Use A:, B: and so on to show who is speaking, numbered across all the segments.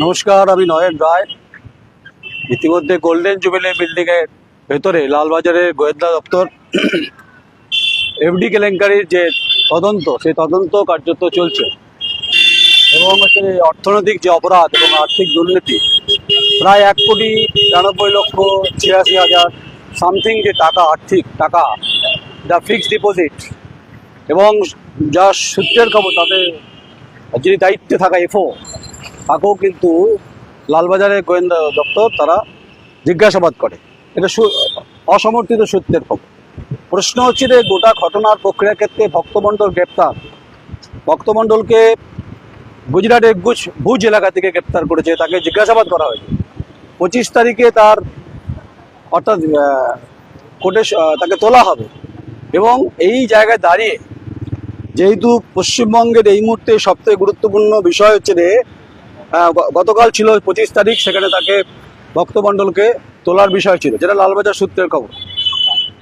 A: নমস্কার আমি নয়ন রায়। ইতিমধ্যে গোল্ডেন জুবিলি বিল্ডিং এর ভেতরে লালবাজারের গোয়েন্দা দপ্তর, এফডি কেলেঙ্কারির যে তদন্ত, সেই তদন্ত কার্যত চলছে। এবং হচ্ছে অর্থনৈতিক যে অপরাধ এবং আর্থিক দুর্নীতি, প্রায় এক কোটি তিরানব্বই লক্ষ ছিয়াশি হাজার সামথিং যে টাকা, আর্থিক টাকা যা ফিক্সড ডিপোজিট, এবং যা সূত্রের খবর, তাতে যিনি দায়িত্বে থাকা এফও, তাকেও কিন্তু লালবাজারের গোয়েন্দা দপ্তর তারা জিজ্ঞাসাবাদ করে। এটা অসমর্থিত সূত্রের খবর। প্রশ্ন হচ্ছে যে গোটা ঘটনার প্রক্রিয়া ক্ষেত্রে ভক্তমণ্ডল গ্রেপ্তার। ভক্তমণ্ডলকে গুজরাটের গুজ ভুজ এলাকা থেকে গ্রেপ্তার করেছে, তাকে জিজ্ঞাসাবাদ করা হয়েছে। পঁচিশ তারিখে তার, অর্থাৎ কোর্টে তাকে তোলা হবে। এবং এই জায়গায় দাঁড়িয়ে যেহেতু পশ্চিমবঙ্গের এই মুহূর্তে সবথেকে গুরুত্বপূর্ণ বিষয় হচ্ছে যে গতকাল ছিল পঁচিশ তারিখ, সেখানে তাকে ভক্তমণ্ডলকে তোলার বিষয় ছিল, যেটা লালবাজার সূত্রের খবর।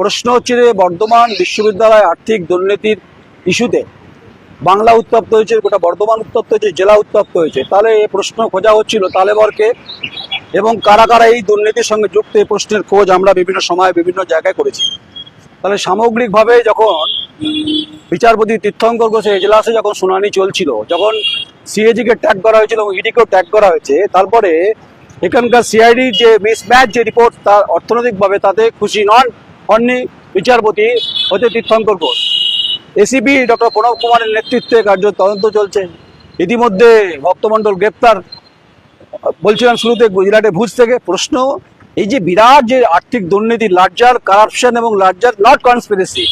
A: প্রশ্ন হচ্ছে যে, বর্ধমান বিশ্ববিদ্যালয় আর্থিক দুর্নীতির ইস্যুতে বাংলা উত্তপ্ত হয়েছে, গোটা বর্ধমান উত্তপ্ত হয়েছে, জেলা উত্তপ্ত হয়েছে। তাহলে এ প্রশ্ন খোঁজা হচ্ছিল তালেবরকে, এবং কারা কারা এই দুর্নীতির সঙ্গে যুক্ত, এই প্রশ্নের খোঁজ আমরা বিভিন্ন সময় বিভিন্ন জায়গায় করেছি। তাহলে সামগ্রিকভাবে যখন বিচারপতি তীর্থঙ্কর ঘোষের এজলাসে যখন শুনানি চলছিল, যখন সিএজিকে ট্যাগ করা হয়েছিল এবং ইডিকেও ট্যাগ করা হয়েছে, তারপরে এখানকার সিআইডির যে মিসম্যাচ যে রিপোর্ট তার অর্থনৈতিকভাবে তাতে খুশি নন, হননি বিচারপতি হতে তীর্থঙ্কর ঘোষ এসিপি ডক্টর প্রণব কুমারের নেতৃত্বে কার্য তদন্ত চলছে। ইতিমধ্যে ভক্তমণ্ডল গ্রেপ্তার। বলছিলাম শুরুতে গুজরাটে ভুজ থেকে প্রশ্ন, এই যে বিরাট যে আর্থিক দুর্নীতি, লার্জার কারাপশন এবং larger not conspiracy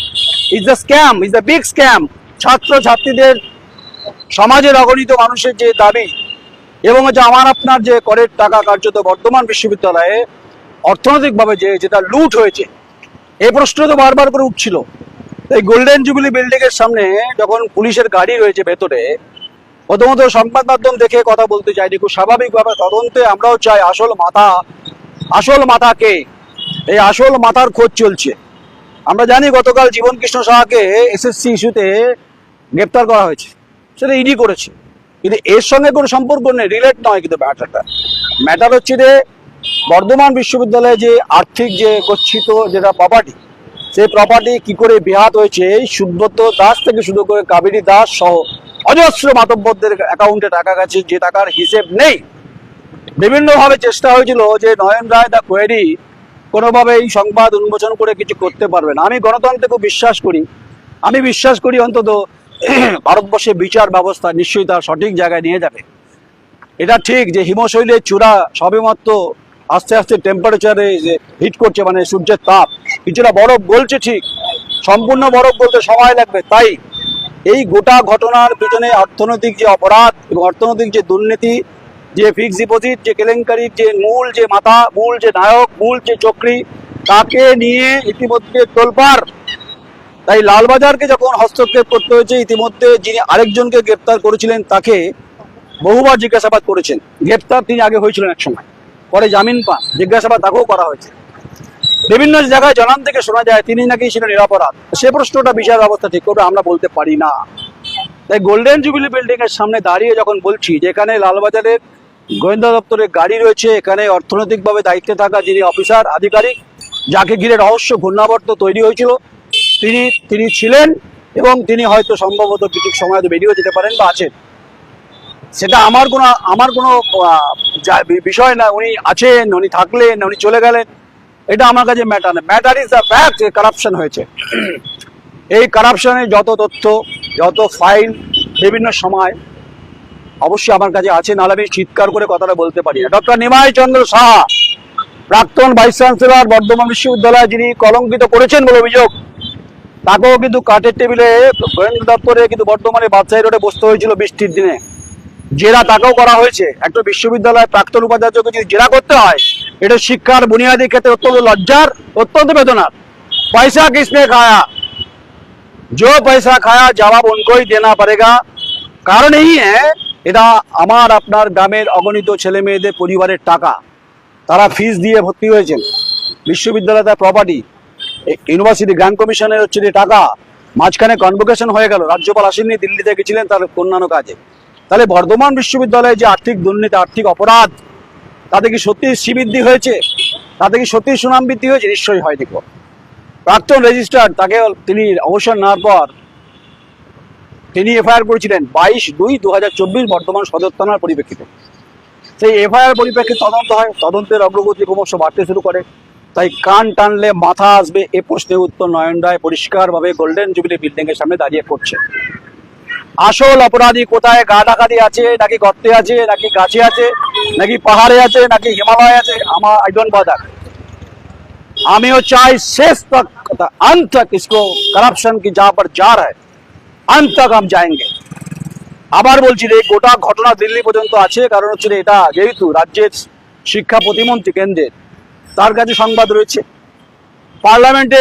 A: is the scam is the big scam ছাত্র ছাত্রীদের সমাজের অগণিত মানুষের যে দাবি এবং হচ্ছে আমার আপনার যে করের টাকা কার্যত বর্ধমান বিশ্ববিদ্যালয়ে অর্থনৈতিকভাবে যে যেটা লুট হয়েছে, এই প্রশ্ন তো বারবার করে উঠছিল। এই গোল্ডেন জুবিলি বিল্ডিং এর সামনে যখন পুলিশের গাড়ি রয়েছে ভেতরে, প্রথমত সংবাদ মাধ্যম দেখে কথা বলতে চাইনি খুব স্বাভাবিকভাবে তদন্তে আমরাও চাই, আসল মাথা, আসল মাথাকে এই আসল মাথার খোঁজ চলছে। আমরা জানি গতকাল জীবন কৃষ্ণ সাহাকে এসএসসি ইস্যুতে গ্রেপ্তার করা হয়েছে। সেটা ইডি করেছে। কিন্তু এর সঙ্গে কোনো সম্পর্ক নেই রিলেট নয় কিন্তু ম্যাটারটা ম্যাটার হচ্ছে যে, বর্ধমান বিশ্ববিদ্যালয়ে যে আর্থিক যে গচ্ছিত যেটা প্রপার্টি সেই প্রপার্টি কি করে বিহাত হয়েছে, এই সুব্রত দাস থেকে শুরু করে কাবেরী দাস সহ অজস্র মাতব্বরদের অ্যাকাউন্টে টাকা গেছে, যে টাকার হিসেব নেই। বিভিন্নভাবে চেষ্টা হয়েছিল যে নয়ন রায় দা কোয়েরি কোনোভাবে এই সংবাদ উন্মোচন করে কিছু করতে পারবে না। আমি গণতন্ত্রকে খুব বিশ্বাস করি। আমি বিশ্বাস করি অন্তত ভারতবর্ষের বিচার ব্যবস্থা নিশ্চয়ই তার সঠিক জায়গায় নিয়ে যাবে। এটা ঠিক যে হিমশৈলের চূড়া সবেমাত্র আস্তে আস্তে টেম্পারেচারে যে হিট করছে মানে সূর্যের তাপ, কিছুটা বরফ গলছে ঠিক, সম্পূর্ণ বরফ বলতে সময় লাগবে, তাই এই গোটা ঘটনার পিছনে অর্থনৈতিক যে অপরাধ এবং অর্থনৈতিক যে দুর্নীতি, যে ফিক্স ডিপোজিট যে কেলেঙ্কারির যে মূল যে মাথা, মূল যে নায়ক, মূল যে চক্রী, তাকে নিয়ে ইতিমধ্যে তোলপাড়। তাই লালবাজারকে যখন হস্তক্ষেপ করতে হয়েছে, ইতিমধ্যে যিনি আরেকজনকে গ্রেপ্তার করেছিলেন, তাকে বহুবার জিজ্ঞাসাবাদ করেছেন। গ্রেপ্তার তিনি আগে হয়েছিলেন এক সময়। পরে জামিন পান। জিজ্ঞাসাবাদ তাকেও করা হয়েছে। বিভিন্ন জায়গায় জনান থেকে শোনা যায়, তিনি নাকি ছিলেন নিরাপরাধ। সে প্রশ্নটা বিচার ব্যবস্থা ঠিক করবে, আমরা বলতে পারি না। তাই গোল্ডেন জুবিলি বিল্ডিং এর সামনে দাঁড়িয়ে যখন বলছি যে এখানে লালবাজারের গোয়েন্দা দপ্তরের গাড়ি রয়েছে, এখানে অর্থনৈতিকভাবে দায়িত্বে থাকা যিনি অফিসার, আধিকারিক, যাকে ঘিরে রহস্য ঘূর্ণাবর্ত তৈরি হয়েছিল তিনি তিনি ছিলেন এবং তিনি হয়তো সম্ভবত কিছু সময় বেরিয়েও যেতে পারেন বা আছেন। সেটা আমার কোনো আমার কোনো বিষয় না। উনি আছেন, উনি থাকলেন, উনি চলে গেলেন। এটা আমার কাছে ম্যাটার না। ম্যাটার ইজ দ্য ফ্যাক্ট যে কারাপশন হয়েছে। এই কারাপশনের যত তথ্য, যত ফাইল বিভিন্ন সময় অবশ্যই আমার কাছে আছে, নাহলে আমি চিৎকার করে কথাটা বলতে পারি না। ডক্টর নিমাই চন্দ্র সাহা, প্রাক্তন ভাইস চ্যান্সেলর বর্ধমান বিশ্ববিদ্যালয় যিনি কলঙ্কিত করেছেন বলে অভিযোগ তাকেও কিন্তু কাঠের টেবিলে গোয়েন্দা দপ্তরে কিন্তু বর্তমানে বাদশাহী রোডে বসতে হয়েছিল বৃষ্টির দিনে জেরা তাকেও করা হয়েছে একটা বিশ্ববিদ্যালয়ের প্রাক্তন উপাচার্যকে যদি জেরা করতে হয় এটা শিক্ষার বুনিয়াদী ক্ষেত্রে অত্যন্ত লজ্জার অত্যন্ত বেদনার पैसा किसने खाया जो पैसा खाया जवाब उनको ही देना पड़ेगा কারণ এই এটা আমার আপনার গ্রামের অগণিত ছেলে মেয়েদের পরিবারের টাকা তারা ফিস দিয়ে ভর্তি হয়েছেন বিশ্ববিদ্যালয় তার প্রপার্টি ইউনিভার্সিটি গ্র্যান্ড কমিশনের হচ্ছে যে টাকা, মাঝখানে কনভোকেশন হয়ে গেল, রাজ্যপাল আসেননি, দিল্লিতে গেছিলেন তার অন্যান্য কাজে। তাহলে বর্ধমান বিশ্ববিদ্যালয়ে যে আর্থিক দুর্নীতি, আর্থিক অপরাধ, তাতে কি সত্যি শ্রীবৃদ্ধি হয়েছে? তাতে কি সত্যি সুনাম বৃদ্ধি হয়েছে? নিশ্চয়ই হয় গো। প্রাক্তন রেজিস্ট্রার, তাকে তিনি অবসর নেওয়ার পর তিনি এফআইআর করেছিলেন বাইশ দুই দু হাজার চব্বিশ বর্তমান সদর থানার পরিপ্রেক্ষিতে। সেই এফআইআর পরিপ্রেক্ষিতে তদন্ত হয়, তদন্তের অগ্রগতি ক্রমশ বাড়তে শুরু করে। তাই কান টানলে মাথা আসবে এ প্রশ্নের উত্তর নয়ন রায় পরিষ্কারভাবে গোল্ডেন জুবিলি বিল্ডিং এর সামনে দাঁড়িয়ে করছে আসল অপরাধী কোথায় গা ডাকাতি আছে নাকি গর্তে আছে নাকি গাছে আছে নাকি পাহাড়ে আছে নাকি হিমালয় আছে আমার আই ডোন্ট বাদার আমিও চাই শেষ তক अंत तक इसको करप्शन की जहां पर जा रहा है अंत तक हम जाएंगे আবার বলছি রে গোটা ঘটনা দিল্লি পর্যন্ত আছে কারণ হচ্ছে যে এটা যেহেতু রাজ্যের শিক্ষা প্রতিমন্ত্রী কেন্দ্রের তার কাছে সংবাদ রয়েছে। পার্লামেন্টে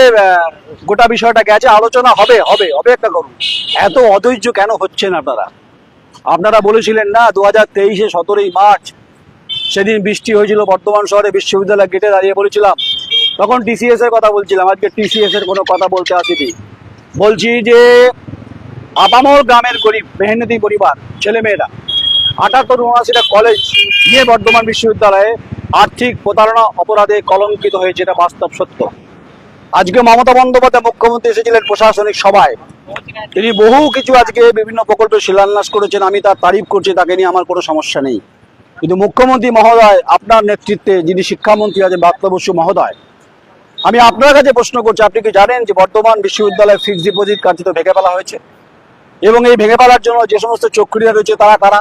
A: গোটা বিষয়টা গেছে আলোচনা হবে হবে অপেক্ষা করুন এত অধৈর্য কেন হচ্ছেন আপনারা? আপনারা বলেছিলেন না দু হাজার তেইশে সতেরোই মার্চ, সেদিন বৃষ্টি হয়েছিল, বর্ধমান শহরে বিশ্ববিদ্যালয় গেটে দাঁড়িয়ে বলেছিলাম তখন টিসিএস এর কথা বলছিলাম, আজকে টিসিএস এর কোনো কথা বলতে আসিনি। বলছি যে, আপামর গ্রামের গরিব মেহনতি পরিবার, ছেলেমেয়েরা, আটাত্তর উনআশিটা কলেজ নিয়ে বর্ধমান বিশ্ববিদ্যালয়ে আর্থিক প্রতারণা অপরাধে কলঙ্কিত হয়েছে এটা বাস্তব সত্য। আজকে মমতা বন্দ্যোপাধ্যায় মুখ্যমন্ত্রী এসেছিলেন প্রশাসনিক সভায়। তিনি বহু কিছু আজকে বিভিন্ন প্রকল্পের শিলান্যাস করেছেন, আমি তার তারিফ করছি, তাকে নিয়ে আমার কোনো সমস্যা নেই। কিন্তু মুখ্যমন্ত্রী মহোদয়, আপনার নেতৃত্বে যিনি শিক্ষামন্ত্রী আছেন ব্রাত্য বসু মহোদয়, আমি আপনার কাছে প্রশ্ন করছি, আপনি কি জানেন যে বর্তমান বিশ্ববিদ্যালয়ে ফিক্সড ডিপোজিট কার্যত ভেঙে ফেলা হয়েছে? এবং এই ভেঙে ফেলার জন্য যে সমস্ত চক্রিয়া রয়েছে, তারা তারা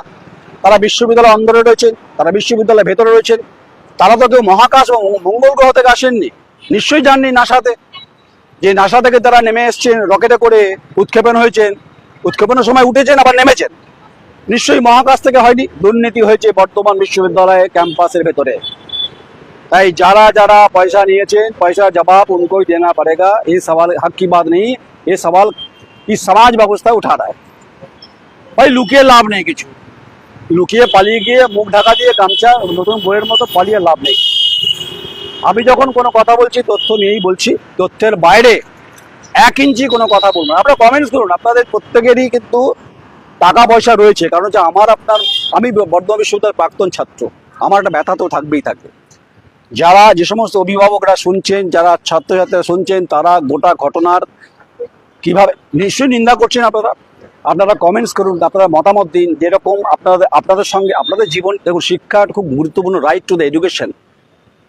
A: তারা বিশ্ববিদ্যালয় অন্দরে রয়েছেন, তারা বিশ্ববিদ্যালয়ের ভেতরে রয়েছেন তারা তো কেউ মহাকাশ মঙ্গল গ্রহ থেকে আসেননি। নিশ্চয়ই যাননি নাসাতে। যে নাসা থেকে তারা নেমে এসছেন, রকেটে করে উৎক্ষেপণ হয়েছেন, উৎক্ষেপণের সময় উঠেছেন, আবার নেমেছেন। নিশ্চয়ই মহাকাশ থেকে হয়নি, দুর্নীতি হয়েছে বর্তমান বিশ্ববিদ্যালয়ে ক্যাম্পাসের ভেতরে। তাই যারা যারা পয়সা নিয়েছেন পয়সা জবাব উনকোই দেনা পড়েগা এই সওয়াল হক কি নেই এই সওয়াল কি সমাজ ব্যবস্থায় উঠা দেয় ভাই, লুকিয়ে লাভ নেই কিছু। লুকিয়ে পালিয়ে গিয়ে মুখ ঢাকা দিয়ে গামছা নতুন বইয়ের মতো পালিয়ে লাভ নেই। আমি যখন কোনো কথা বলছি, তথ্য নিয়েই বলছি, তথ্যের বাইরে এক ইঞ্চি কোনো কথা বলব না। আপনারা কমেন্টস করুন, আপনাদের প্রত্যেকেরই কিন্তু টাকা পয়সা রয়েছে, কারণ হচ্ছে আমার, আপনার, আমি বর্ধমান বিশ্ববিদ্যালয়ের প্রাক্তন ছাত্র। আমার একটা ব্যথা তো থাকবেই থাকবে যারা যে সমস্ত অভিভাবকরা শুনছেন, যারা ছাত্রছাত্রীরা শুনছেন, তারা গোটা ঘটনার কীভাবে নিশ্চয়ই নিন্দা করছেন আপনারা? আপনারা কমেন্টস করুন, আপনারা মতামত দিন, যেরকম আপনাদের আপনাদের সঙ্গে, আপনাদের জীবন, দেখুন শিক্ষা খুব গুরুত্বপূর্ণ রাইট টু দ্য এডুকেশন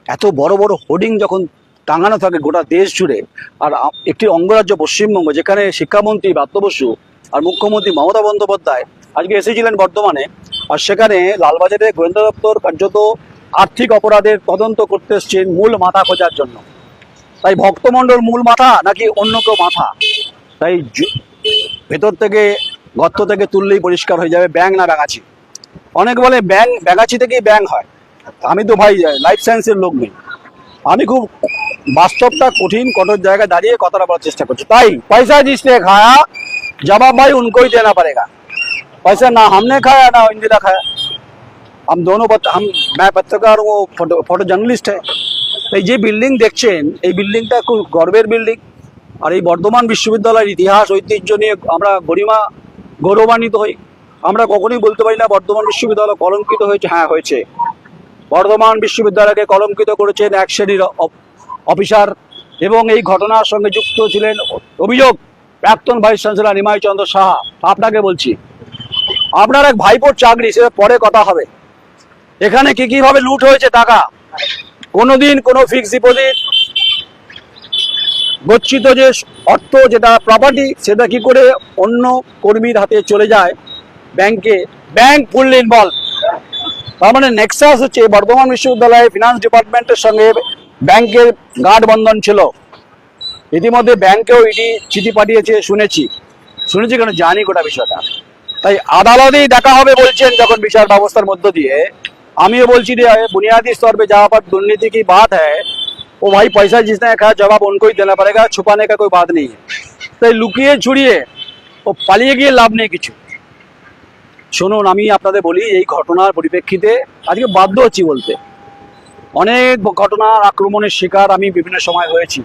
A: এত বড় বড় হোর্ডিং যখন টাঙানো থাকে গোটা দেশ জুড়ে, আর একটি অঙ্গরাজ্য পশ্চিমবঙ্গ, যেখানে শিক্ষামন্ত্রী ব্রাত্য বসু আর মুখ্যমন্ত্রী মমতা বন্দ্যোপাধ্যায় আজকে এসেছিলেন বর্তমানে আর সেখানে লালবাজারে গোয়েন্দা দপ্তর কার্যত আর্থিক অপরাধের তদন্ত করতে এসছেন মূল মাথা খোঁজার জন্য। তাই ভক্তমণ্ডল মূল মাথা নাকি অন্য কেউ মাথা? তাই ভেতর থেকে গর্ত থেকে তুললেই পরিষ্কার হয়ে যাবে ব্যাং না ব্যাঙাচি অনেক বলে ব্যাং ব্যাঙাচি থেকেই ব্যাং হয় আমি তো ভাই লাইফ সায়েন্সের লোক নেই আমি খুব বাস্তবটা কঠিন কঠোর জায়গায় দাঁড়িয়ে কথাটা বলার চেষ্টা করছি তাই পয়সা जिसने खाया जवाब भाई उनको ही देना पड़ेगा पैसा ना हमने खाया ना इंदिरा खाया हम दोनों पत, हम मैं पत्रकार हूँ फोटो फोटो জার্নালিস্ট है এই যে বিল্ডিং দেখছেন এই বিল্ডিংটা খুব গর্বের বিল্ডিং আর এই বর্ধমান বিশ্ববিদ্যালয়ের ইতিহাস, ঐতিহ্য নিয়ে আমরা গরিমা গৌরবান্বিত হই। আমরা কখনোই বলতে পারি না বর্ধমান বিশ্ববিদ্যালয় কলঙ্কিত হয়েছে। হ্যাঁ হয়েছে। বর্ধমান বিশ্ববিদ্যালয়কে কলঙ্কিত করেছেন এক শ্রেণির অফিসার এবং এই ঘটনার সঙ্গে যুক্ত ছিলেন অভিযোগ প্রাক্তন ভাইস চ্যান্সেলর নিমাই চন্দ্র সাহা। আপনাকে বলছি, আপনার এক ভাইপোর চাকরি সে পরে কথা হবে। এখানে কি কীভাবে লুট হয়েছে টাকা? কোনোদিন কোনো ফিক্সড ডিপোজিট গচ্ছিত যে অর্থ, যেটা প্রপার্টি সেটা কি করে অন্য কর্মীর হাতে চলে যায় ব্যাংকে? ব্যাংক ফুল ইনভলভ তার মানে নেক্সাস হচ্ছে বর্ধমান বিশ্ববিদ্যালয়ে ফিনান্স ডিপার্টমেন্টের সঙ্গে ব্যাংকের গাঠবন্ধন ছিল। ইতিমধ্যে ব্যাংকেও ইডি চিঠি পাঠিয়েছে, শুনেছি। শুনেছি কেন? জানি গোটা বিষয়টা। তাই আদালতেই দেখা হবে বলছেন যখন বিচার ব্যবস্থার মধ্য দিয়ে। আমিও বলছি যে বুনিয়াদী স্তরে যাওয়া পর দুর্নীতি কি বাদ হয় वो भाई पैसा जिसने कहा जवाब उनको ही देना पड़ेगा छुपाने का कोई बात नहीं है তাই লুকিয়ে ছুড়িয়ে ও পালিয়ে গিয়ে লাভ নেই কিছু শুনুন আমি আপনাদের বলি এই ঘটনার পরিপ্রেক্ষিতে আজকে বাধ্য হচ্ছি বলতে অনেক ঘটনার আক্রমণের শিকার আমি বিভিন্ন সময় হয়েছি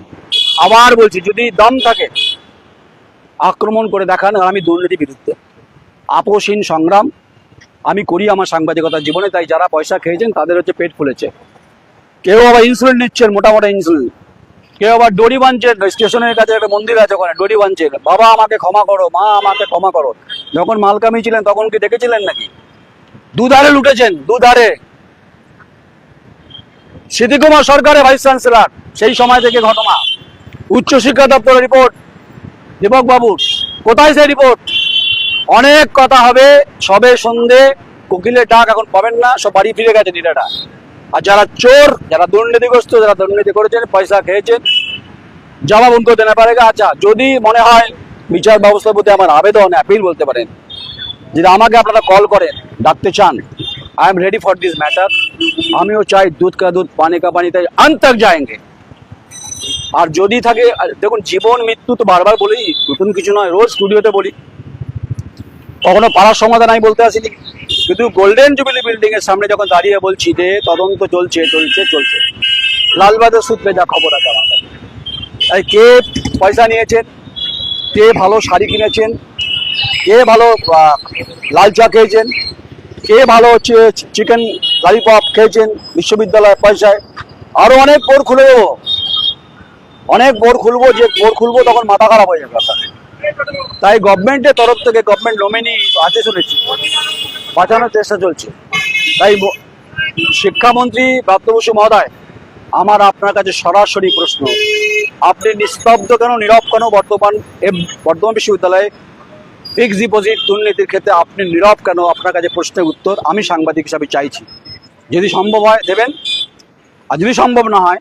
A: আবার বলছি যদি দম থাকে আক্রমণ করে দেখান আর আমি দুর্নীতি বিরুদ্ধে আপোষহীন সংগ্রাম আমি করি আমার সাংবাদিকতার জীবনে তাই যারা পয়সা খেয়েছেন তাদের হচ্ছে পেট ফুলেছে কেউ আবার ইনসুলিন নিচ্ছেন মোটা মোটা ইনসুলিন কেউ আবার ডোরি বাঁধছেন, স্টেশনের কাছে একটা মন্দির আছে ওখানে ডোরি বাঁধছেন। বাবা আমাকে ক্ষমা করো, মা আমাকে ক্ষমা করো। যখন মালকামি ছিলেন, তখন কি দেখেছিলেন নাকি? দুধারে লুটেছেন, দুধারে। স্মৃতিকুমার সরকারের ভাইস চ্যান্সেলর, সেই সময় থেকে ঘটনা। উচ্চশিক্ষা দপ্তরের রিপোর্ট দীপক বাবুর কোথায় সেই রিপোর্ট অনেক কথা হবে, সবে সন্ধে, কোকিলের ডাক এখন পাবেন না, সব বাড়ি ফিরে গেছে নিরাটা আর যারা চোর, যারা দুর্নীতিগ্রস্ত, যারা দুর্নীতি করেছেন, পয়সা খেয়েছেন, জবাব উনকো দেনা পারেগা। আচ্ছা যদি মনে হয় বিচার ব্যবস্থার প্রতি আমার আবেদন অ্যাপিল বলতে পারেন, যদি আমাকে আপনারা কল করেন, ডাকতে চান I am ready for this matter আমিও চাই দুধ কা দুধ, পানি কা পানি, তাই অন্ত তক যায়েঙ্গে। আর যদি থাকে দেখুন, জীবন, মৃত্যু তো বারবার বলি, নতুন কিছু নয়, রোজ স্টুডিওতে বলি। কখনো পাড়ার সমাধান আমি বলতে আসিনি। কিন্তু গোল্ডেন জুবিলি বিল্ডিং এর সামনে যখন দাঁড়িয়ে বলছি যে তদন্ত চলছে চলছে চলছে। লালবাজার সূত্রে যা খবর আছে আমার তাই কে পয়সা নিয়েছেন? কে ভালো শাড়ি কিনেছেন? কে ভালো লাল চা খেয়েছেন? কে ভালো হচ্ছে চিকেন লালিপপ খেয়েছেন বিশ্ববিদ্যালয়ের পয়সায়? আরও অনেক বোর খুলে দেবো। অনেক বোর খুলবো, যে বোর খুলবো তখন মাথা খারাপ হয়ে যাবে। আপনার তাই গভর্নমেন্টের তরফ থেকে গভর্নমেন্ট নমিনি আছে শুনেছি বাঁচানোর চেষ্টা চলছে। তাই শিক্ষামন্ত্রী প্রাপ্ত মহোদয়, আমার আপনার কাছে সরাসরি প্রশ্ন। আপনি নিস্তব্ধ কেন, নীরব কেন বর্তমান বর্ধমান বিশ্ববিদ্যালয়ে ফিক্সড ডিপোজিট দুর্নীতির ক্ষেত্রে আপনি নীরব কেন? আপনার কাছে প্রশ্নের উত্তর আমি সাংবাদিক হিসাবে চাইছি। যদি সম্ভব হয়, দেবেন। আর যদি সম্ভব না হয়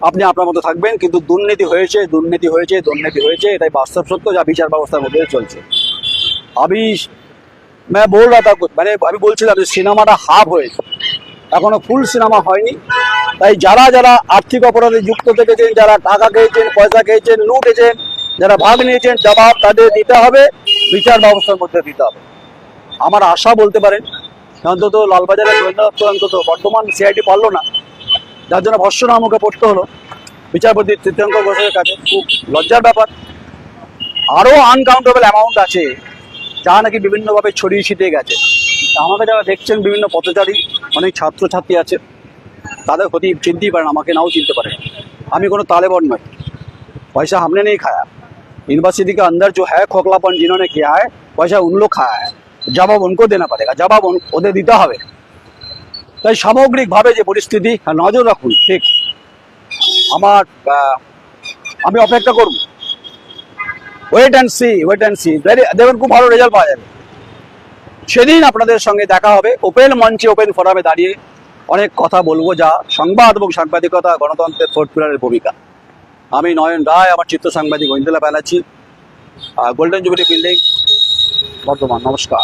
A: আপনি আপনার মতো থাকবেন কিন্তু দুর্নীতি হয়েছে দুর্নীতি হয়েছে দুর্নীতি হয়েছে এটাই বাস্তব সত্য যা বিচার ব্যবস্থার মধ্যে চলছে আমি मैं बोल रहा था कुछ মানে আমি বলছিলাম যে সিনেমাটা হাফ হয়েছে এখনো ফুল সিনেমা হয়নি তাই যারা যারা আর্থিক অপরাধে যুক্ত থেকেছেন যারা টাকা খেয়েছেন পয়সা খেয়েছেন লুটেছেন যারা ভাগ নিয়েছেন জবাব তাদের দিতে হবে বিচার ব্যবস্থার মধ্যে দিতে হবে আমার আশা বলতে পারেন অন্তত লালবাজারের গোয়েন্দা দপ্তর অন্তত বর্তমান সিআইডি পারলো না যার জন্য ভর্ষণা মুখে পড়তে হলো বিচারপতি তৃতীয়ঙ্কর ঘোষের কাছে খুব লজ্জার ব্যাপার আরও আনকাউন্টেবল অ্যামাউন্ট আছে যা নাকি বিভিন্নভাবে ছড়িয়ে ছিটিয়ে গেছে আমাকে যারা দেখছেন বিভিন্ন পথচারী অনেক ছাত্রছাত্রী আছে তাদের ক্ষতি চিনতেই পারেন আমাকে নাও চিনতে পারেন আমি কোনো तालिबान नई पैसा हमने नहीं खाया यूनिवर्सिटी के अंदर जो है खोखलापन जिन्होंने किया है पैसा उन लोग खाया है জবাব उनको देना पड़ेगा জবাব উন- ওদের দিতে হবে তাই সামগ্রিকভাবে যে পরিস্থিতি নজর রাখুন। ঠিক? আমার আমি অপেক্ষা করব। Wait and see wait and see দেখবেন খুব ভালো রেজাল্ট পাওয়া যাবে। সেদিন আপনাদের সঙ্গে দেখা হবে ওপেন মঞ্চে, ওপেন ফোরামে দাঁড়িয়ে অনেক কথা বলব, যা সংবাদ এবং সাংবাদিকতা, গণতন্ত্রের ফোর্থ পিলারের ভূমিকা। আমি নয়ন রায়, আমার চিত্র সাংবাদিক Aindra Banerjee golden jubilee building Bardhaman. নমস্কার।